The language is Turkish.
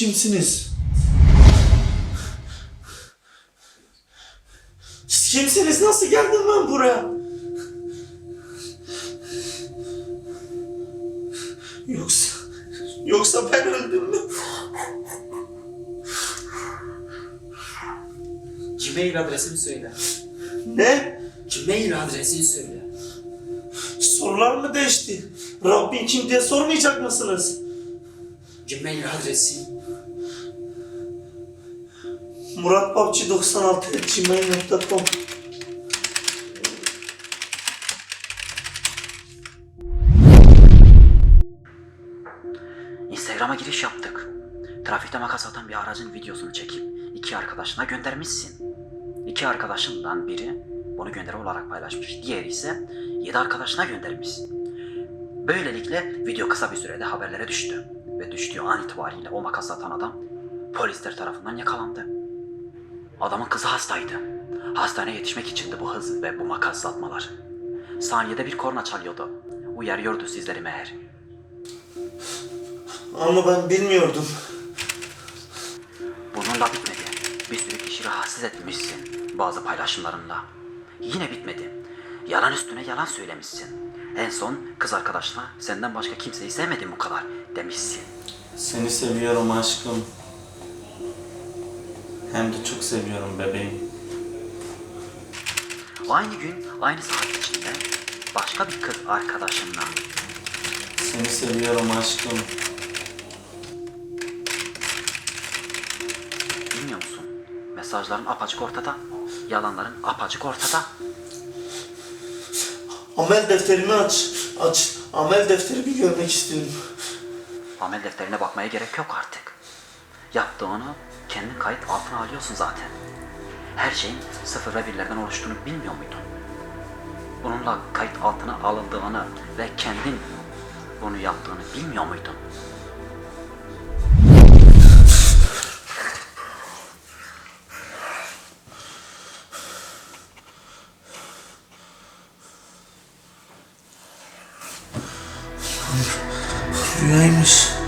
kimsiniz? Siz kimsiniz? Nasıl geldim ben buraya? Yoksa... Yoksa ben öldüm mü? Gmail adresini söyle. Ne? Gmail adresini söyle. Sorular mı değişti? Rabbin kim diye sormayacak mısınız? Gmail adresi. muratpavcı96 Instagram'a giriş yaptık. Trafikte makas atan bir aracın videosunu çekip iki arkadaşına göndermişsin. İki arkadaşından biri bunu gönderi olarak paylaşmış. Diğeri ise yedi arkadaşına göndermiş. Böylelikle video kısa bir sürede haberlere düştü. Ve düştüğü an itibariyle o makas atan adam polisler tarafından yakalandı. Adamın kızı hastaydı. Hastaneye yetişmek içindi bu hız ve bu makas atmalar. Saniyede bir korna çalıyordu. Uyarıyordu sizleri meğer. Ama ben bilmiyordum. Bununla bitmedi. Bir sürü kişi rahatsız etmişsin bazı paylaşımlarında. Yine bitmedi. Yalan üstüne yalan söylemişsin. En son kız arkadaşına senden başka kimseyi sevmedim bu kadar demişsin. Seni seviyorum aşkım. Hem de çok seviyorum bebeğim. Aynı gün aynı saat içinde başka bir kız arkadaşınla Seni seviyorum aşkım. bilmiyor musun? Mesajların apaçık ortada, yalanların apaçık ortada. Amel defterimi aç. Aç. Amel defterimi görmek istiyorum. Amel defterine bakmaya gerek yok artık. Yaptığını kendi kayıt altına alıyorsun zaten. Her şeyin sıfır ve birlerden oluştuğunu bilmiyor muydun? Bununla kayıt altına alındığını ve kendin bunu yaptığını bilmiyor muydun? Rüyaymış.